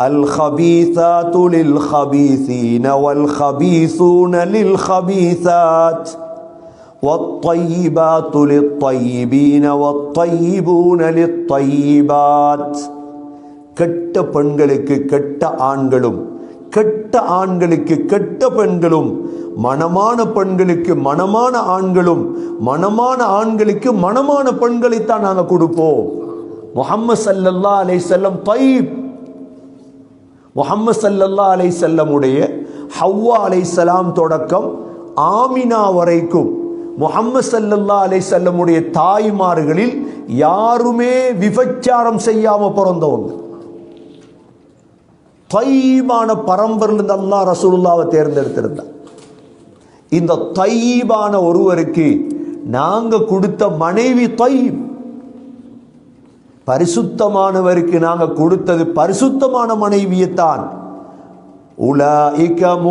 الخبيثات للخبيثين والخبيثون للخبيثات والطيبات للطيبين والطيبون للطيبات கெட்ட பெண்களுக்கு கெட்ட ஆண்களும் கெட்ட ஆண்களுக்கு கெட்ட பெண்களும் மனமான பெண்களுக்கு மனமான ஆண்களும் மனமான ஆண்களுக்கு மனமான பெண்களைத்தான் நாங்கள் கொடுப்போம் முகம்மது சல்லல்லா அலை செல்லம் தைப் முகம்மது சல்லல்லா அலை செல்லமுடைய ஹவ்வா அலை சலாம் தொடக்கம் ஆமினா வரைக்கும் முகம்மது சல்லல்லா அலை செல்லமுடைய தாய்மார்களில் யாருமே விபச்சாரம் செய்யாம பிறந்தவங்க தைபான பரம்பரிலிருந்து அல்லா ரசூலுல்லாவை தேர்ந்தெடுத்திருந்தார் இந்த தைபான ஒருவருக்கு நாங்கள் கொடுத்த மனைவி தைப் பரிசுத்தமானவருக்கு நாங்கள் கொடுத்தது பரிசுத்தமான மனைவியைத்தான். உலாஇக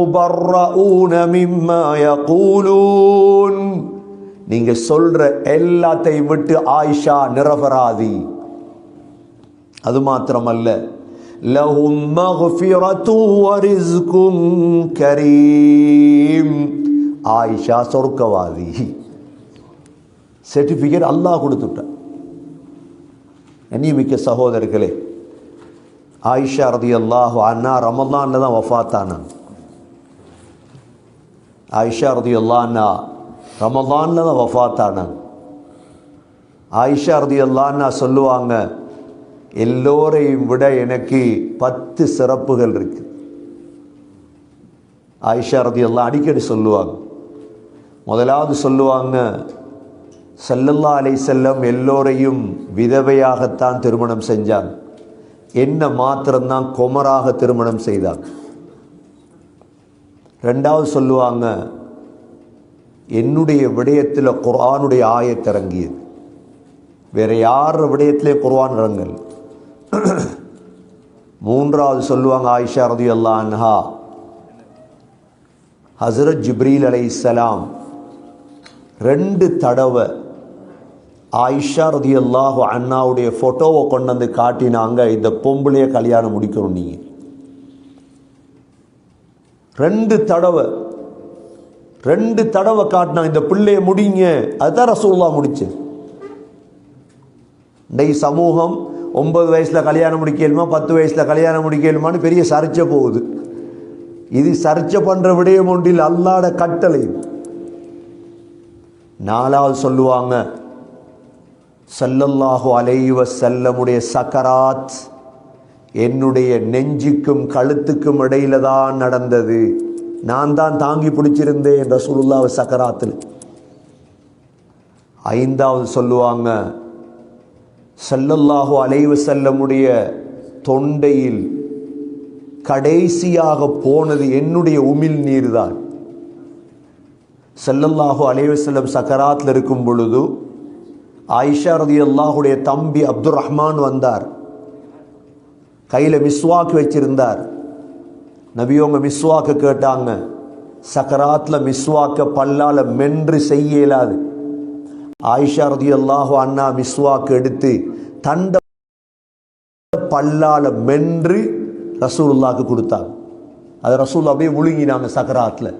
நீங்க சொல்ற எல்லாத்தையும் விட்டு ஆயிஷா நிரபராதி. அது மாத்திரமல்ல. கரீம். ஆயிஷா சொர்க்கவாதி. சர்டிஃபிகேட் அல்லாஹ் கொடுத்துட்டான். கண்ணியமிக்க சகோதரர்களே ஆயிஷா ரதி அல்லாஹு அண்ணா ரமலான்ல தான் வஃத்தானாங்க ஆயிஷா ரதி அண்ணா ரமலான்ல தான் வஃத்தானாங்க ஆயிஷா ரதி அண்ணா சொல்லுவாங்க எல்லோரையும் விட எனக்கு பத்து சிறப்புகள் இருக்கு. ஆயிஷா ரதி எல்லாம் அடிக்கடி சொல்லுவாங்க. முதலாவது சொல்லுவாங்க சல்லல்லா அலை செல்லம் எல்லோரையும் விதவையாகத்தான் திருமணம் செஞ்சாங்க. என்ன மாத்திரம்தான் கொமராக திருமணம் செய்தாங்க. ரெண்டாவது சொல்லுவாங்க என்னுடைய விடயத்தில் குர்ஆனுடைய ஆயத்திறங்கியது வேற யார் விடயத்திலே குர்ஆன் இறங்கல்? மூன்றாவது சொல்லுவாங்க ஆயிஷா ரதி அல்லா அன்ஹா ஹசரத் ஜிப்ரீல் அலை இஸ்லாம் ரெண்டு தடவை ஆயிஷா ரதி அல்லாஹு அண்ணாவுடைய ஃபோட்டோவை கொண்டு வந்து காட்டினாங்க இந்த பொம்பளையை கல்யாணம் முடிக்கணும் நீங்கள் ரெண்டு தடவை ரெண்டு தடவை காட்டினா இந்த பிள்ளைய முடிங்க அதுதான் ரசூல்லா முடிச்சு. இன்றைக்கு சமூகம் ஒன்பது வயசில் கல்யாணம் முடிக்கலுமா பத்து வயசில் கல்யாணம் முடிக்கலுமான்னு பெரிய சர்ச்சை போகுது. இது சர்ச்சை பண்ணுற விடயம் ஒன்றில் அல்லாட கட்டளை. நாலாவது சொல்லுவாங்க சல்லல்லாஹு அலைவ செல்லமுடைய சக்கராத் என்னுடைய நெஞ்சுக்கும் கழுத்துக்கும் இடையில தான் நடந்தது. நான் தான் தாங்கி பிடிச்சிருந்தேன் என்ற சுருல்லாவ சக்கராத்தில். ஐந்தாவது சொல்லுவாங்க சல்லல்லாஹு அலைவ செல்லமுடைய தொண்டையில் கடைசியாக போனது என்னுடைய உமிழ் நீர் தான் செல்லல்லாஹு அலைவசல்லம் சக்கராத்தில் இருக்கும் பொழுது ஆயிஷா ரதி அல்லாஹுடைய தம்பி அப்துல் ரஹ்மான் வந்தார். கையில் மிஸ்வாக் வச்சிருந்தார். நபியோங்க மிஸ்வாக்கு கேட்டாங்க சக்கராத்தில் மிஸ்வாக்க பல்லால் மென்று செய்ய இயலாது. ஆயிஷா ரதி அல்லாஹு அண்ணா மிஸ்வாக்கு எடுத்து தண்ட பல்லால் மென்று ரசூல்லாக்கு கொடுத்தாங்க. அது ரசூல் அப்படியே முழுங்கினாங்க சக்கராத்தில்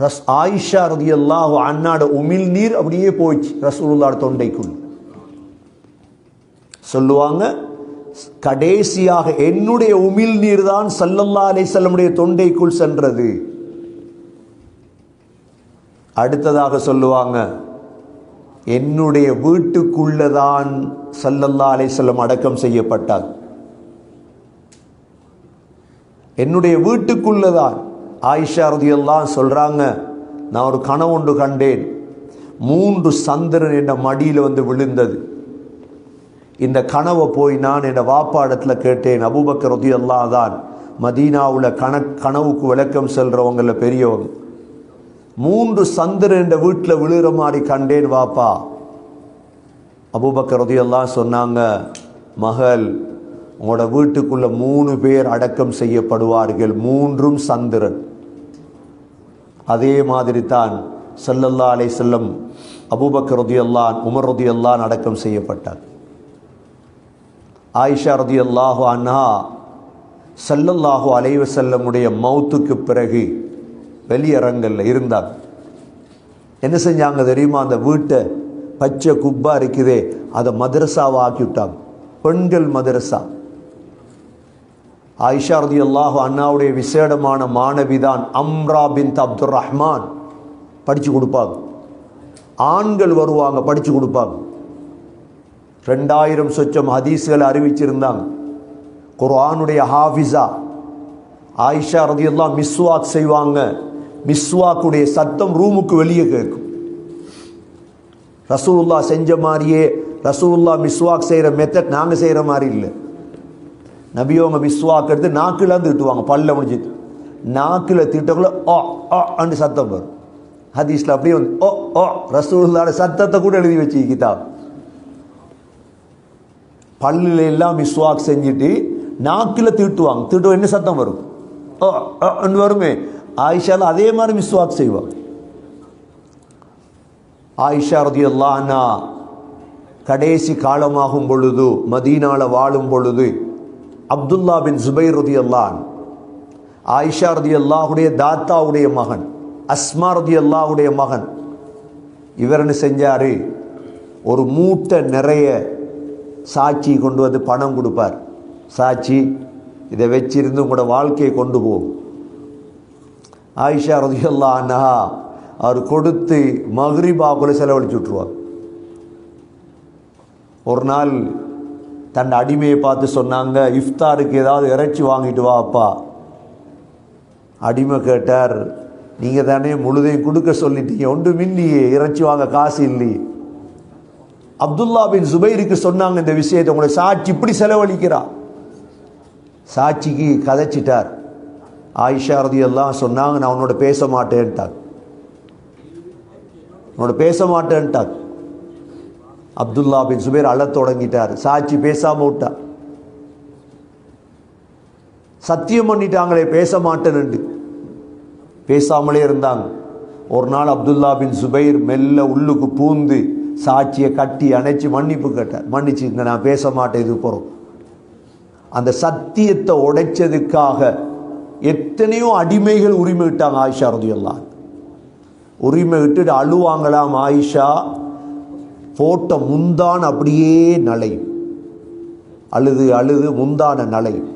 ரஸ் ஆயிஷா ரதி அல்லாஹு அண்ணாட உமிழ் நீர் அப்படியே போயிடுச்சு ரசூலுல்லாட தொண்டைக்குள் சொல்லுவாங்க கடைசியாக என்னுடைய உமிழ் நீர் தான் சல்லல்லா அலை செல்லமுடைய தொண்டைக்குள் சென்றது அடுத்ததாக சொல்லுவாங்க என்னுடைய வீட்டுக்குள்ளதான் சல்லல்லா அலை செல்லம் அடக்கம் செய்யப்பட்டார் என்னுடைய வீட்டுக்குள்ளதான் ஆயிஷா ரதியெல்லாம் சொல்கிறாங்க நான் ஒரு கனவு ஒன்று கண்டேன். மூன்று சந்திரன் என்ற மடியில் வந்து விழுந்தது. இந்த கனவை போய் நான் என் வாப்பாடத்தில் கேட்டேன். அபூபக்கர் ரதியல்லா தான் மதீனாவில் கண கனவுக்கு விளக்கம் செல்கிறவங்களில் பெரியவங்க மூன்று சந்திரன் என்ற வீட்டில் விழுகிற மாதிரி கண்டேன் வாப்பா. அபூபக்கர் ரதியெல்லாம் சொன்னாங்க மகள் உங்களோட வீட்டுக்குள்ளே மூணு பேர் அடக்கம் செய்யப்படுவார்கள். மூன்றும் சந்திரன். அதே மாதிரி தான் சல்லல்லா அலை செல்லம் அபூபக் ரதியல்லான் உமர் ரதியல்லான் அடக்கம் செய்யப்பட்டார். ஆயிஷா ரதியல்லாஹு அண்ணா ஸல்லல்லாஹு அலைவ செல்லமுடைய மவுத்துக்கு பிறகு வெளியரங்கல்ல இருந்தாங்க என்ன செஞ்சாங்க தெரியுமா? அந்த வீட்டை பச்சை குப்பா இருக்குதே அதை மதரசாவை ஆக்கி விட்டாங்க பெண்கள் மதரசா. ஆயிஷா ரதியல்லாஹு அண்ணாவுடைய விசேடமான மாணவிதான் அம்ரா பின் அப்துர் ரஹ்மான் படித்து கொடுப்பாங்க. ஆண்கள் வருவாங்க படித்து கொடுப்பாங்க. ரெண்டாயிரம் சொச்சம் ஹதீஸ்களை அறிவிச்சிருந்தாங்க. குர்ஆனுடைய ஹாஃபிஸா. ஆயிஷா ரதியெல்லாம் மிஸ்வாக் செய்வாங்க. மிஸ்வாக்குடைய சத்தம் ரூமுக்கு வெளியே கேட்கும். ரசூல்லா செஞ்ச மாதிரியே ரசூல்லா மிஸ்வாக் செய்கிற மெத்தட் நாங்கள் செய்கிற மாதிரி இல்லை. நபியோங்க விஸ்வாக்கிறது எடுத்து நாக்கில் வந்து திட்டுவாங்க பல்ல முடிச்சு நாக்கில் திட்டக்குள்ள ஓ ஓ அண்டு சத்தம் வரும். ஹதீஸில் அப்படியே வந்து ஓ ஓ ரசூலுல்லாட சத்தத்தை கூட எழுதி வச்சு கிதாப். பல்லில் எல்லாம் விஸ்வாக் செஞ்சுட்டு நாக்கில் திட்டுவாங்க. திட்டு என்ன சத்தம் வரும்? ஓ ஓ, வருமே. ஆயிஷால அதே மாதிரி மிஸ்வாக் செய்வாங்க. ஆயிஷா ரதி அன்ஹா கடைசி காலமாகும் பொழுது மதீனால வாழும் பொழுது அப்துல்லா பின் ஜுபைர் ரதியல்லான் ஆயிஷா ரதியல்லாஹுடைய தாத்தாவுடைய மகன் அஸ்மா ரதியல்லாஹுடைய மகன் இவர் என்ன செஞ்சாரு? ஒரு மூட்டை நிறைய சாட்சி கொண்டு வந்து பணம் கொடுப்பார். சாட்சி இதை வச்சிருந்து உங்களோட வாழ்க்கையை கொண்டு போகும். ஆயிஷா ரதியல்லா அண்ணா அவர் கொடுத்து மஹ்ரிபாக்குள்ள செலவழிச்சு விட்ருவார் ஒரு நாள் தன் அடிமையை பார்த்து சொன்னாங்க இஃப்தாருக்கு ஏதாவது இறைச்சி வாங்கிட்டு வா அப்பா. அடிமை கேட்டார் நீங்கள் தானே முழுதையும் கொடுக்க சொல்லிட்டீங்க ஒன்று மின்னியே இறைச்சி வாங்க காசு இல்லையே அப்துல்லா பின் சுபைருக்கு சொன்னாங்க இந்த விஷயத்தை உங்களை சாட்சி இப்படி செலவழிக்கிறா. சாட்சிக்கு கதைச்சிட்டார். ஆயிஷா ரதி எல்லாம் சொன்னாங்க நான் உன்னோட பேச மாட்டேன்ட்டார் உன்னோட பேச மாட்டேன்ட்டார் அப்துல்லா பின் சுபேர் அழத் தொடங்கிட்டார். சாட்சி பேசாம விட்டார் சத்தியம் பண்ணிட்டாங்களே பேச மாட்டேன்னு பேசாமலே இருந்தாங்க. ஒரு நாள் அப்துல்லா பின் சுபைர் மெல்ல உள்ளுக்கு பூந்து சாட்சியை கட்டி அணைச்சி மன்னிப்பு கேட்டார். மன்னிச்சுங்க நான் பேச மாட்டேன் இது போகிறோம் அந்த சத்தியத்தை உடைச்சதுக்காக எத்தனையோ அடிமைகள் உரிமை விட்டாங்க ஆயிஷா ரதியெல்லாம் உரிமை விட்டுட்டு அழுவாங்களாம் ஆயிஷா. போட்ட முந்தான் அப்படியே நலையும் அழுது அழுது முந்தான நலையும்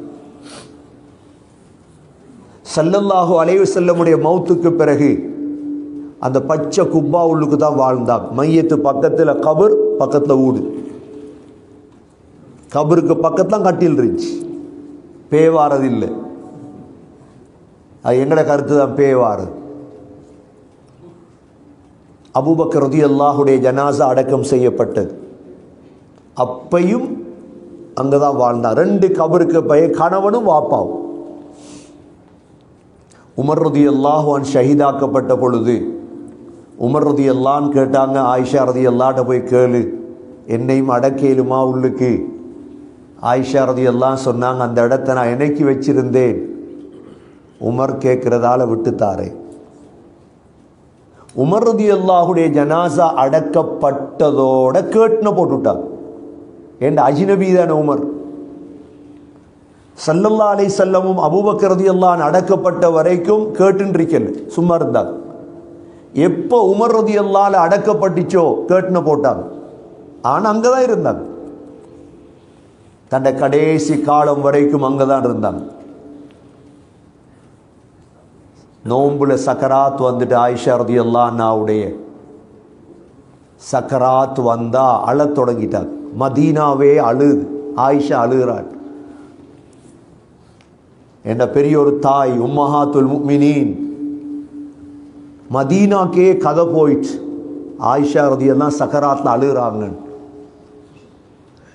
செல்லல்லாகோ அலைவு செல்லமுடைய மௌத்துக்கு பிறகு அந்த பச்சை குப்பா உள்ளுக்கு தான் வாழ்ந்தாங்க மையத்து பக்கத்தில் கபர் பக்கத்தில் ஊடு. கபருக்கு பக்கத்தில் கட்டில் இருந்துச்சு. பேவாரது இல்லை. அது எங்கட கருத்து தான் பேவாரது. அபூபக்கர் ரதி அல்லாஹுடைய ஜனாசா அடக்கம் செய்யப்பட்டது. அப்பையும் அங்கே தான் வாழ்ந்தான் ரெண்டு கபருக்கு பய கணவனும் வாப்பாவும். உமர் ரதி அல்லாஹுவான் ஷஹீதாக்கப்பட்ட பொழுது உமர் ரதி அல்லான்னு கேட்டாங்க ஆயிஷா ரதி அல்லாட்ட போய் கேளு. என்னையும் அடக்கேலுமா உள்ளுக்கு? ஆயிஷா ரதி எல்லாம் சொன்னாங்க அந்த இடத்த நான் இணைக்கி வச்சிருந்தேன். உமர் கேட்குறதால விட்டுத்தாரே. உமர்ரதி அல்லாஹுடைய ஜனாசா அடக்கப்பட்டதோட கேட்டுன போட்டுட்டாங்க ஏண்ட அஜினபி தானே உமர்? சல்லல்லா அலை செல்லமும் அபூபக்கரதி எல்லாம் அடக்கப்பட்ட வரைக்கும் கேட்டுன்றிருக்கல சும்மா இருந்தாங்க எப்போ உமர் ரதி அல்லால அடக்கப்பட்டுச்சோ கேட்டுன போட்டாங்க ஆனால் அங்கே தான் இருந்தாங்க தன்னை கடைசி காலம் வரைக்கும் அங்கே தான் இருந்தாங்க நோம்புல சக்கராத் வந்துட்டு ஆயிஷா ரதி அல்லாவுடைய சக்கராத் வந்தா அழத் தொடங்கிட்டாங்க மதீனாவே அழுது ஆயிஷா அழுகிறாள் என்ற பெரிய ஒரு தாய் உம்மஹாத்துல் முக்மினின் மதீனாக்கே கதை போயிட்டு ஆயிஷா ரதியெல்லாம் சக்கராத்தில் அழுகிறாங்க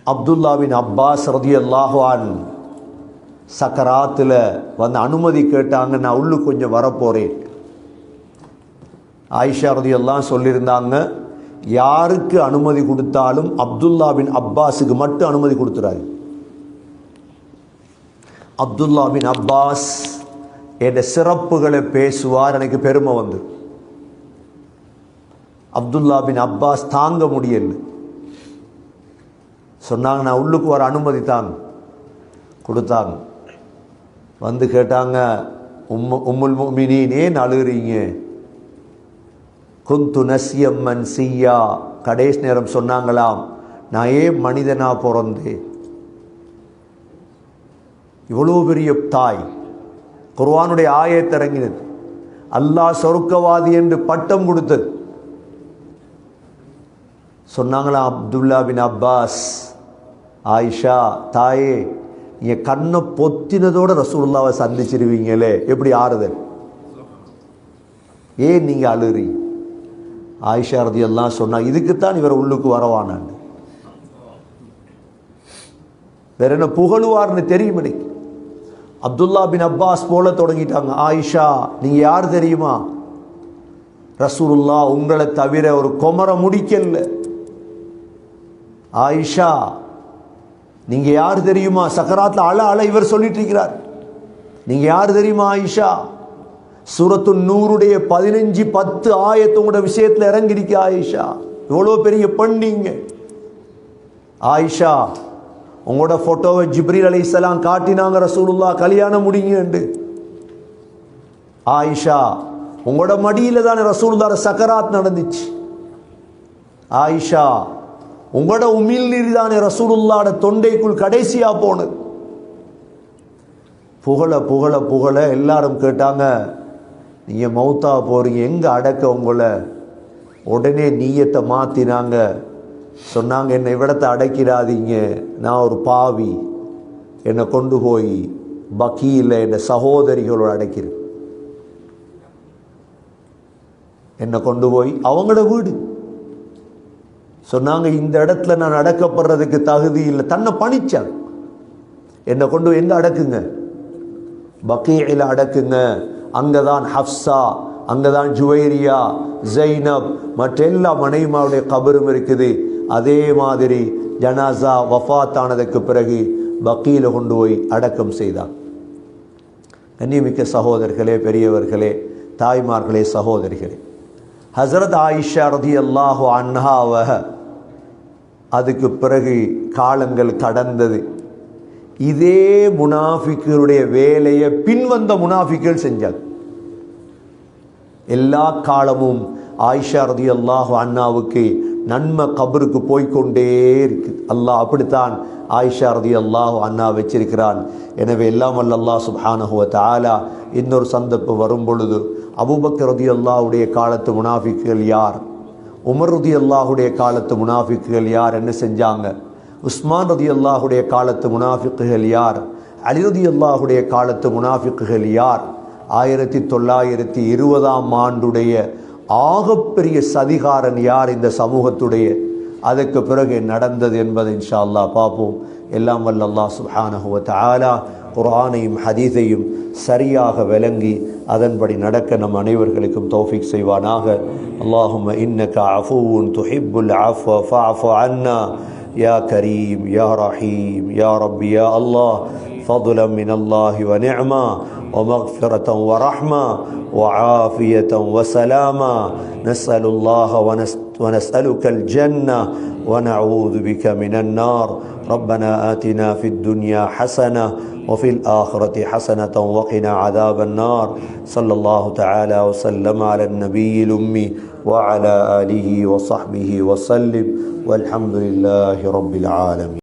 அப்துல்லாவின் அப்பாஸ் ரதி அல்லாஹான் சக்கராத்தில் வந்து அனுமதி கேட்டாங்க நான் உள்ளு கொஞ்சம் வரப்போகிறேன் ஆயிஷா எல்லாம் சொல்லியிருந்தாங்க யாருக்கு அனுமதி கொடுத்தாலும் அப்துல்லா பின் அப்பாஸுக்கு மட்டும் அனுமதி கொடுத்துறாரு. அப்துல்லா பின் அப்பாஸ் என்ற சிறப்புகளை பேசுவார் எனக்கு பெருமை வந்து. அப்துல்லா பின் அப்பாஸ் தாங்க முடியல. சொன்னாங்க நான் உள்ளுக்கு வர அனுமதி தாங்க கொடுத்தாங்க. வந்து கேட்டாங்க உம்மு உம்முல் முமினின் ஏன் அழுகிறீங்க? குந்து நசியம்மன் மன்சியா. கடைசி நேரம் சொன்னாங்களாம் நான் ஏன் மனிதனாக பிறந்தேன்? இவ்வளோ பெரிய தாய். குர்வானுடைய ஆயத்திறங்கினது அல்லாஹ் சொருக்கவாதி என்று பட்டம் கொடுத்தது. சொன்னாங்களா அப்துல்லா பின் அப்பாஸ் ஆயிஷா தாயே நீங்கள் கண்ணை பொத்தினதோட ரசூல்லாவை சந்திச்சிருவீங்களே. எப்படி ஆறுதல் ஏன் நீங்கள் அழுறி? ஆயிஷா ரதி எல்லாம் சொன்னால் இதுக்குத்தான் இவர் உள்ளுக்கு வரவானான் வேற என்ன புகழுவார்னு தெரியும் எனக்கு. அப்துல்லா பின் அப்பாஸ் போல தொடங்கிட்டாங்க. ஆயிஷா நீங்கள் யார் தெரியுமா? ரசூலுல்லா உங்களை தவிர ஒரு கொமர முடிக்கல ஆயிஷா நீங்க யார் தெரியுமா? சக்கராத்தில் அழ அழ இவர் சொல்லிட்டு இருக்கிறார். நீங்க யார் தெரியுமா ஆயிஷா? சூரத்து நூறுடைய பதினஞ்சு பத்து ஆயத்தவங்களோட விஷயத்தில் இறங்கிருக்க ஆயிஷா. எவ்வளோ பெரிய பண்ணீங்க ஆயிஷா உங்களோட போட்டோவை ஜிப்ரீல் அலைஹிஸ்ஸலாம் காட்டினாங்க ரசூலுல்லா கல்யாணம் முடிங்கண்டு ஆயிஷா உங்களோட மடியில் தானே ரசூலுல்லாட சக்கராத் நடந்துச்சு. ஆயிஷா உங்களோட உமிழ் நீர் தானே ரசூலுல்லாட தொண்டைக்குள் கடைசியா போனது புகழ புகழ புகழ எல்லாரும் கேட்டாங்க நீங்க மௌத்தா போறீங்க எங்க அடக்க உங்களை? உடனே நீயத்தை மாத்தினாங்க. சொன்னாங்க என்னை இவ்விடத்தை அடைக்கிறாதீங்க நான் ஒரு பாவி. என்னை கொண்டு போய் பக்கியில் என்னை சகோதரிகளோடு அடைக்கிறேன். என்னை கொண்டு போய் அவங்களோட வீடு. சொன்னாங்க இந்த இடத்துல நான் அடக்கப்படுறதுக்கு தகுதி இல்லை. தன்னை பணிச்சாங்க. என்னை கொண்டு போய் எங்க அடக்குங்க? பக்கீல அடக்குங்க. அங்கதான் ஹப்சா அங்கதான் ஜுவைரியா ஜைனப் மற்ற எல்லா மனைவிமாவுடைய கபரும் இருக்குது. அதே மாதிரி ஜனாசா வஃபாத்தானதுக்கு பிறகு பக்கீல கொண்டு போய் அடக்கம் செய்தார் கண்ணியமிக்க சகோதரர்களே பெரியவர்களே தாய்மார்களே சகோதரிகளே. ஹசரத் ஆயிஷா ரதி அல்லாஹு அன்ஹாவ அதுக்கு பிறகு காலங்கள் கடந்தது. இதே முனாஃபிக்களுடைய வேலையை பின்வந்த முனாஃபிக்கள் செஞ்சாங்க. எல்லா காலமும் ஆயிஷா ரதி அல்லாஹு அண்ணாவுக்கு நன்மை கபருக்கு போய்க்கொண்டே இருக்கு. அல்லாஹ் அப்படித்தான் ஆயிஷா ரதி அல்லாஹு அண்ணா வச்சிருக்கிறான். எனவே எல்லாம் அல்ல அல்லாஹ் சுப்ஹானஹுவ தாலா இன்னொரு சந்தர்ப்பம் வரும் பொழுது அபூபக்கர் ரதி அல்லாஹுடைய காலத்து முனாஃபிக்குகள் யார்? உமர் ரதி அல்லாஹுடைய காலத்து முனாஃபிக்குகள் யார்? என்ன செஞ்சாங்க? உஸ்மான் ரதி அல்லாஹுடைய காலத்து முனாஃபிக்குகள் யார்? அலி ரதி அல்லாஹுடைய காலத்து முனாஃபிக்குகள் யார்? ஆயிரத்தி தொள்ளாயிரத்தி இருபதாம் ஆண்டுடைய ஆகப்பெரிய சதிகாரன் யார் இந்த சமூகத்துடைய? அதற்கு பிறகு நடந்தது என்பதை இன்ஷா அல்லாஹ் பார்ப்போம். எல்லாம் வல்ல அல்லாஹ் ஆலா வ தஆலா குர்ஆனையும் ஹதீஸையும் சரியாக விளங்கி அதன்படி நடக்க நம் அனைவர்களுக்கும் தௌஃபீக் செய்வானாக அல்லாஹும்ம இன்னக அஃபூன் துஹிப்புல் அஃவ ஃபஅஃபு அன்னா يا كريم يا رحيم يا رب يا الله فضلا من الله ونعمة ومغفرة ورحمة وعافية وسلاما. نسأل الله ونس ونسألك الجنة ونعوذ بك من النار. ربنا آتنا في الدنيا حسنة وفي الآخرة حسنة وقنا عذاب النار. صلى الله تعالى وسلم على النبي الأمي وعلى آله وصحبه وسلم. والحمد لله رب العالمين.